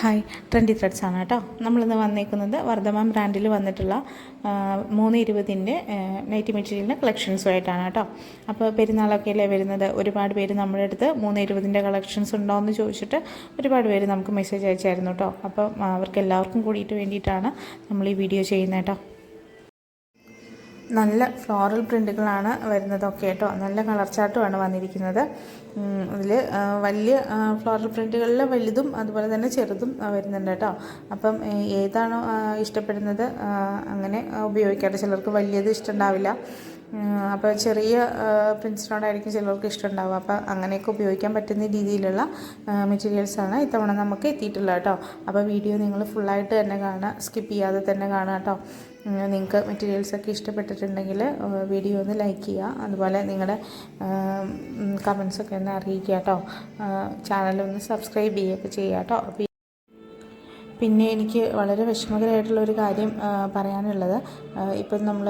Hi trendy threads ആണ് കേട്ടോ. നമ്മളിന്ന് വന്നേക്കുന്നത് വർദ്ധമാൻ ബ്രാൻഡിൽ വന്നിട്ടുള്ള മൂന്ന് ഇരുപതിന്റെ നൈറ്റി മെറ്റീരിയലിന്റെ കളക്ഷൻസുമായിട്ടാണ് കേട്ടോ. അപ്പോൾ പെരുന്നാളൊക്കെ അല്ലേ വരുന്നത്? ഒരുപാട് പേര് നമ്മുടെ അടുത്ത് മൂന്ന് ഇരുപതിന്റെ കളക്ഷൻസ് ഉണ്ടോ എന്ന് ചോദിച്ചിട്ട് ഒരുപാട് പേര് നമുക്ക് മെസ്സേജ് അയച്ചായിരുന്നു കേട്ടോ. അപ്പോൾ അവർക്ക് എല്ലാവർക്കും കൂടിയിട്ട് വേണ്ടിയിട്ടാണ് നമ്മൾ ഈ വീഡിയോ ചെയ്യുന്നത് കേട്ടോ. നല്ല ഫ്ലോറൽ പ്രിന്റുകളാണ് വരുന്നതൊക്കെ കേട്ടോ. നല്ല കളർ ചാർട്ടുമാണ് വന്നിരിക്കുന്നത്. ഇതിൽ വലിയ ഫ്ലോറൽ പ്രിന്റുകളിൽ വലുതും അതുപോലെ തന്നെ ചെറുതും വരുന്നുണ്ട് കേട്ടോ. അപ്പം ഏതാണോ ഇഷ്ടപ്പെടുന്നത് അങ്ങനെ ഉപയോഗിക്കാറ്. ചിലർക്ക് വലിയത് ഇഷ്ടമുണ്ടാവില്ല. അപ്പോൾ ചെറിയ പ്രിൻസിനോടായിരിക്കും ചിലർക്ക് ഇഷ്ടമുണ്ടാവുക. അപ്പോൾ അങ്ങനെയൊക്കെ ഉപയോഗിക്കാൻ പറ്റുന്ന രീതിയിലുള്ള മെറ്റീരിയൽസാണ് ഇത്തവണ നമുക്ക് എത്തിയിട്ടുള്ളത് കേട്ടോ. അപ്പോൾ വീഡിയോ നിങ്ങൾ ഫുള്ളായിട്ട് തന്നെ കാണുക. സ്കിപ്പ് ചെയ്യാതെ തന്നെ കാണുക കേട്ടോ. നിങ്ങൾക്ക് മെറ്റീരിയൽസൊക്കെ ഇഷ്ടപ്പെട്ടിട്ടുണ്ടെങ്കിൽ വീഡിയോ ഒന്ന് ലൈക്ക് ചെയ്യുക. അതുപോലെ നിങ്ങളുടെ കമൻസൊക്കെ ഒന്ന് അറിയിക്കുക കേട്ടോ. ചാനലൊന്ന് സബ്സ്ക്രൈബ് ചെയ്യുകയൊക്കെ ചെയ്യുക കേട്ടോ. പിന്നെ എനിക്ക് വളരെ വിഷമകരമായിട്ടുള്ളൊരു കാര്യം പറയാനുള്ളത് ഇപ്പം നമ്മൾ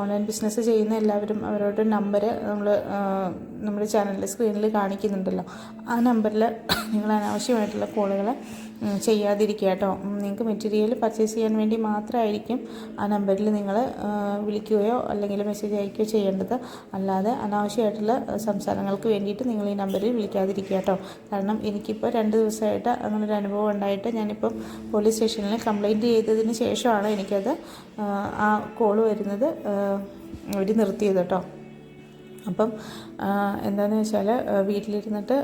ഓൺലൈൻ ബിസിനസ് ചെയ്യുന്ന എല്ലാവരും അവരോട് നമ്പർ നമ്മൾ നമ്മുടെ ചാനലിൽ സ്ക്രീനിൽ കാണിക്കുന്നുണ്ടല്ലോ. ആ നമ്പറിൽ നിങ്ങൾ അനാവശ്യമായിട്ടുള്ള കോളുകൾ ചെയ്യാതിരിക്കുക കേട്ടോ. നിങ്ങൾക്ക് മെറ്റീരിയൽ പർച്ചേസ് ചെയ്യാൻ വേണ്ടി മാത്രമായിരിക്കും ആ നമ്പറിൽ നിങ്ങൾ വിളിക്കുകയോ അല്ലെങ്കിൽ മെസ്സേജ് അയക്കുകയോ ചെയ്യേണ്ടത്. അല്ലാതെ അനാവശ്യമായിട്ടുള്ള സംസാരങ്ങൾക്ക് വേണ്ടിയിട്ട് നിങ്ങൾ ഈ നമ്പറിൽ വിളിക്കാതിരിക്കുക കേട്ടോ. കാരണം എനിക്കിപ്പോൾ രണ്ട് ദിവസമായിട്ട് ഒരു അനുഭവം ഉണ്ടായിട്ട് ഞാനിപ്പം പോലീസ് സ്റ്റേഷനിൽ കംപ്ലൈന്റ് ചെയ്തതിന് ശേഷമാണ് എനിക്കത് ആ, കോൾ വരുന്നത് അവർ നിർത്തിയത് കേട്ടോ. അപ്പം എന്താണെന്ന് വെച്ചാൽ വീട്ടിലിരുന്നിട്ട്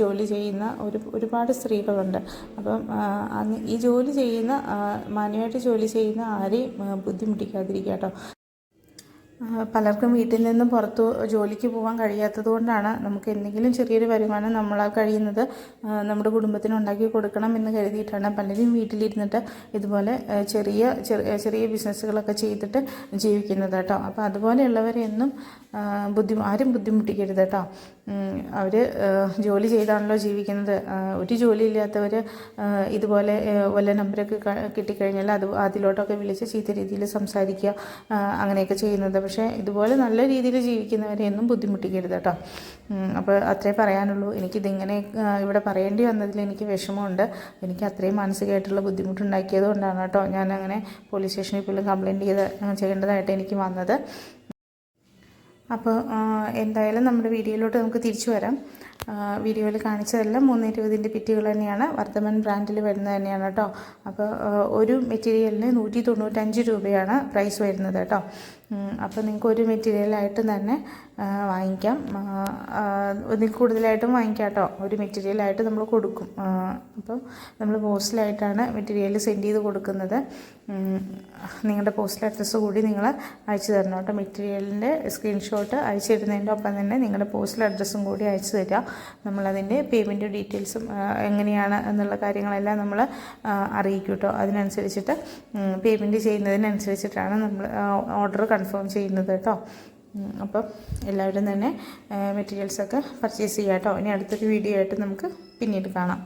ജോലി ചെയ്യുന്ന ഒരു ഒരുപാട് സ്ത്രീകളുണ്ട്. അപ്പം ഈ ജോലി ചെയ്യുന്ന മാന്യമായിട്ട് ജോലി ചെയ്യുന്ന ആരെയും ബുദ്ധിമുട്ടിക്കാതിരിക്കാം കേട്ടോ. പലർക്കും വീട്ടിൽ നിന്നും പുറത്തു ജോലിക്ക് പോകാൻ കഴിയാത്തത് കൊണ്ടാണ് നമുക്ക് എന്തെങ്കിലും ചെറിയൊരു വരുമാനം നമ്മളാൽ കഴിയുന്നത് നമ്മുടെ കുടുംബത്തിന് ഉണ്ടാക്കി കൊടുക്കണം എന്ന് കരുതിയിട്ടാണ്. പലരും വീട്ടിലിരുന്നിട്ട് ഇതുപോലെ ചെറിയ ചെറിയ ബിസിനസ്സുകളൊക്കെ ചെയ്തിട്ട് ജീവിക്കുന്നത് കേട്ടോ. അപ്പോൾ അതുപോലെയുള്ളവരെയൊന്നും ബുദ്ധി ആരും ബുദ്ധിമുട്ടിക്കരുത് കേട്ടോ. അവർ ജോലി ചെയ്താണല്ലോ ജീവിക്കുന്നത്. ഒരു ജോലി ഇല്ലാത്തവർ ഇതുപോലെ വല്ല നമ്പരൊക്കെ കിട്ടിക്കഴിഞ്ഞാൽ അത് അതിലോട്ടൊക്കെ വിളിച്ച് ചീത്ത രീതിയിൽ സംസാരിക്കുക അങ്ങനെയൊക്കെ ചെയ്യുന്നത്. പക്ഷേ ഇതുപോലെ നല്ല രീതിയിൽ ജീവിക്കുന്നവരെയൊന്നും ബുദ്ധിമുട്ടിക്കരുത് കേട്ടോ. അപ്പോൾ അത്രേ പറയാനുള്ളൂ. എനിക്കിതിങ്ങനെ ഇവിടെ പറയേണ്ടി വന്നതിൽ എനിക്ക് വിഷമമുണ്ട്. എനിക്ക് അത്രയും മാനസികമായിട്ടുള്ള ബുദ്ധിമുട്ടുണ്ടാക്കിയത് കൊണ്ടാണ് കേട്ടോ ഞാൻ അങ്ങനെ പോലീസ് സ്റ്റേഷനിൽ പോലും കംപ്ലയിന്റ് ചെയ്ത് ചെയ്യേണ്ടതായിട്ട് എനിക്ക് വന്നത്. അപ്പോൾ എന്തായാലും നമ്മുടെ വീഡിയോയിലോട്ട് നമുക്ക് തിരിച്ചു വരാം. വീഡിയോയിൽ കാണിച്ചതെല്ലാം മുന്നൂറ്റിരുപതിന്റെ പിറ്റുകൾ തന്നെയാണ്. വർദ്ധമൻ ബ്രാൻഡിൽ വരുന്നത് തന്നെയാണ് കേട്ടോ. അപ്പോൾ ഒരു മെറ്റീരിയലിന് നൂറ്റി തൊണ്ണൂറ്റഞ്ച് രൂപയാണ് പ്രൈസ് വരുന്നത് കേട്ടോ. അപ്പോൾ നിങ്ങൾക്ക് ഒരു മെറ്റീരിയലായിട്ടും തന്നെ വാങ്ങിക്കാം. ഒന്നിൽ കൂടുതലായിട്ടും വാങ്ങിക്കാം കേട്ടോ ഒരു മെറ്റീരിയലായിട്ട് നമ്മൾ കൊടുക്കും. അപ്പം നമ്മൾ പോസ്റ്റിലായിട്ടാണ് മെറ്റീരിയൽ സെൻഡ് ചെയ്ത് കൊടുക്കുന്നത്. നിങ്ങളുടെ പോസ്റ്റൽ അഡ്രസ്സ് കൂടി നിങ്ങൾ അയച്ചു തരണം കേട്ടോ. മെറ്റീരിയലിന്റെ സ്ക്രീൻഷോട്ട് അയച്ചു തരുന്നതിന്റെ ഒപ്പം തന്നെ നിങ്ങളുടെ പോസ്റ്റൽ അഡ്രസ്സും കൂടി അയച്ചു തരിക നമ്മളതിന്റെ പേയ്മെന്റ് ഡീറ്റെയിൽസും എങ്ങനെയാണ് എന്നുള്ള കാര്യങ്ങളെല്ലാം നമ്മൾ അറിയിക്കും കേട്ടോ. അതിനനുസരിച്ചിട്ട് പേയ്മെന്റ് ചെയ്യുന്നതിനനുസരിച്ചിട്ടാണ് നമ്മൾ ഓർഡർ കൺഫേം ചെയ്യുന്നത് കേട്ടോ അപ്പം എല്ലാവരും തന്നെ മെറ്റീരിയൽസൊക്കെ പർച്ചേസ് ചെയ്യാം കേട്ടോ ഇനി അടുത്തൊരു വീഡിയോ ആയിട്ട് നമുക്ക് പിന്നീട് കാണാം.